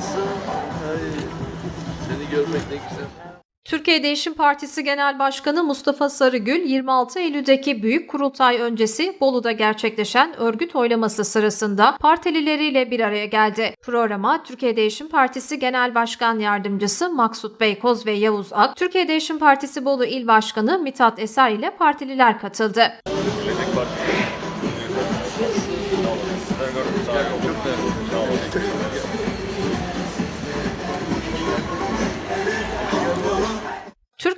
Ay, seni görmek ne güzel. Türkiye Değişim Partisi Genel Başkanı Mustafa Sarıgül 26 Eylül'deki büyük kurultay öncesi Bolu'da gerçekleşen örgüt oylaması sırasında partilileriyle bir araya geldi. Programa Türkiye Değişim Partisi Genel Başkan Yardımcısı Maksut Beykoz ve Yavuz Ak, Türkiye Değişim Partisi Bolu İl Başkanı Mithat Eser ile partililer katıldı.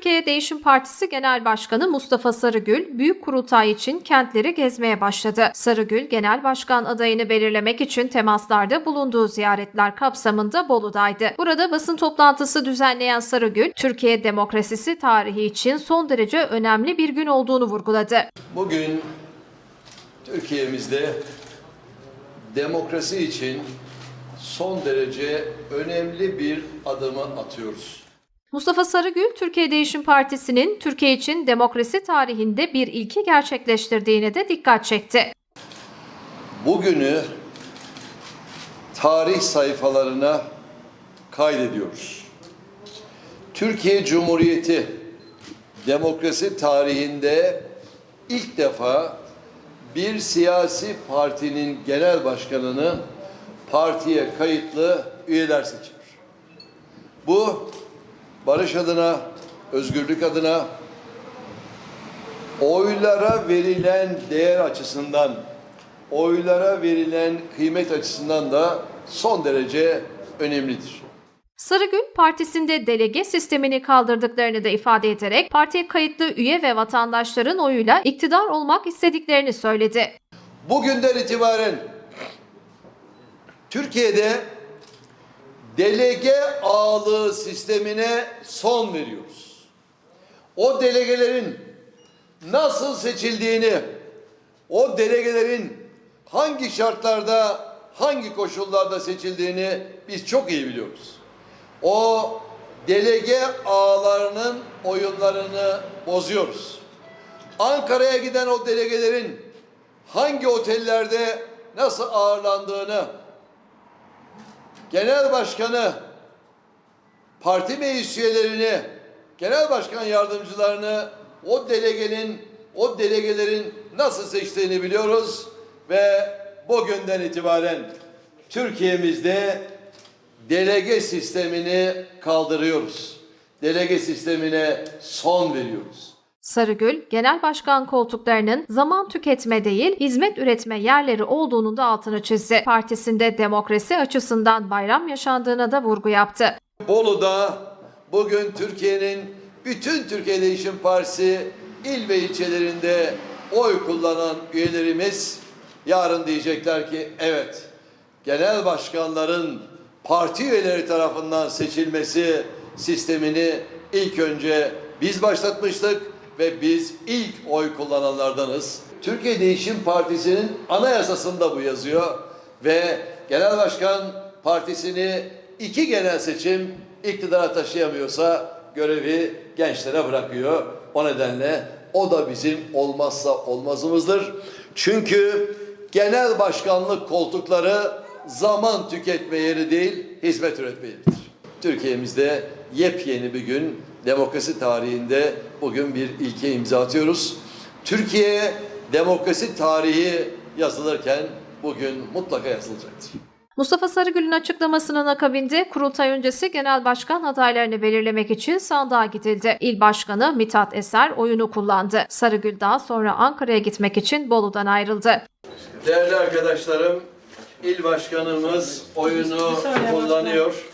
Türkiye Değişim Partisi Genel Başkanı Mustafa Sarıgül, büyük kurultay için kentleri gezmeye başladı. Sarıgül, genel başkan adayını belirlemek için temaslarda bulunduğu ziyaretler kapsamında Bolu'daydı. Burada basın toplantısı düzenleyen Sarıgül, Türkiye demokrasisi tarihi için son derece önemli bir gün olduğunu vurguladı. Bugün Türkiye'mizde demokrasi için son derece önemli bir adımı atıyoruz. Mustafa Sarıgül, Türkiye Değişim Partisi'nin Türkiye için demokrasi tarihinde bir ilki gerçekleştirdiğine de dikkat çekti. Bugünü tarih sayfalarına kaydediyoruz. Türkiye Cumhuriyeti demokrasi tarihinde ilk defa bir siyasi partinin genel başkanını partiye kayıtlı üyeler seçiyor. Bu barış adına, özgürlük adına, oylara verilen değer açısından, oylara verilen kıymet açısından da son derece önemlidir. Sarıgül partisinde delege sistemini kaldırdıklarını da ifade ederek partiye kayıtlı üye ve vatandaşların oyuyla iktidar olmak istediklerini söyledi. Bugünden itibaren Türkiye'de delege ağalığı sistemine son veriyoruz. O delegelerin nasıl seçildiğini, o delegelerin hangi şartlarda, hangi koşullarda seçildiğini biz çok iyi biliyoruz. O delege ağlarının oyunlarını bozuyoruz. Ankara'ya giden o delegelerin hangi otellerde nasıl ağırlandığını, genel başkanı, parti meclis üyelerini, genel başkan yardımcılarını o delegenin, o delegelerin nasıl seçtiğini biliyoruz ve bugünden itibaren Türkiye'mizde delege sistemini kaldırıyoruz. Delege sistemine son veriyoruz. Sarıgül, genel başkan koltuklarının zaman tüketme değil, hizmet üretme yerleri olduğunu da altını çizdi. Partisinde demokrasi açısından bayram yaşandığına da vurgu yaptı. Bolu'da bugün Türkiye'nin bütün Türkiye Değişim Partisi il ve ilçelerinde oy kullanan üyelerimiz yarın diyecekler ki evet genel başkanların parti üyeleri tarafından seçilmesi sistemini ilk önce biz başlatmıştık ve biz ilk oy kullananlardanız. Türkiye Değişim Partisi'nin anayasasında bu yazıyor ve genel başkan partisini iki genel seçim iktidara taşıyamıyorsa görevi gençlere bırakıyor. O nedenle o da bizim olmazsa olmazımızdır. Çünkü genel başkanlık koltukları zaman tüketme yeri değil, hizmet üretme yeridir. Türkiye'mizde yepyeni bir gün demokrasi tarihinde bugün bir ilke imza atıyoruz. Türkiye demokrasi tarihi yazılırken bugün mutlaka yazılacaktır. Mustafa Sarıgül'ün açıklamasının akabinde kurultay öncesi genel başkan adaylarını belirlemek için sandığa gidildi. İl Başkanı Mithat Eser oyunu kullandı. Sarıgül daha sonra Ankara'ya gitmek için Bolu'dan ayrıldı. Değerli arkadaşlarım, il başkanımız oyunu kullanıyor.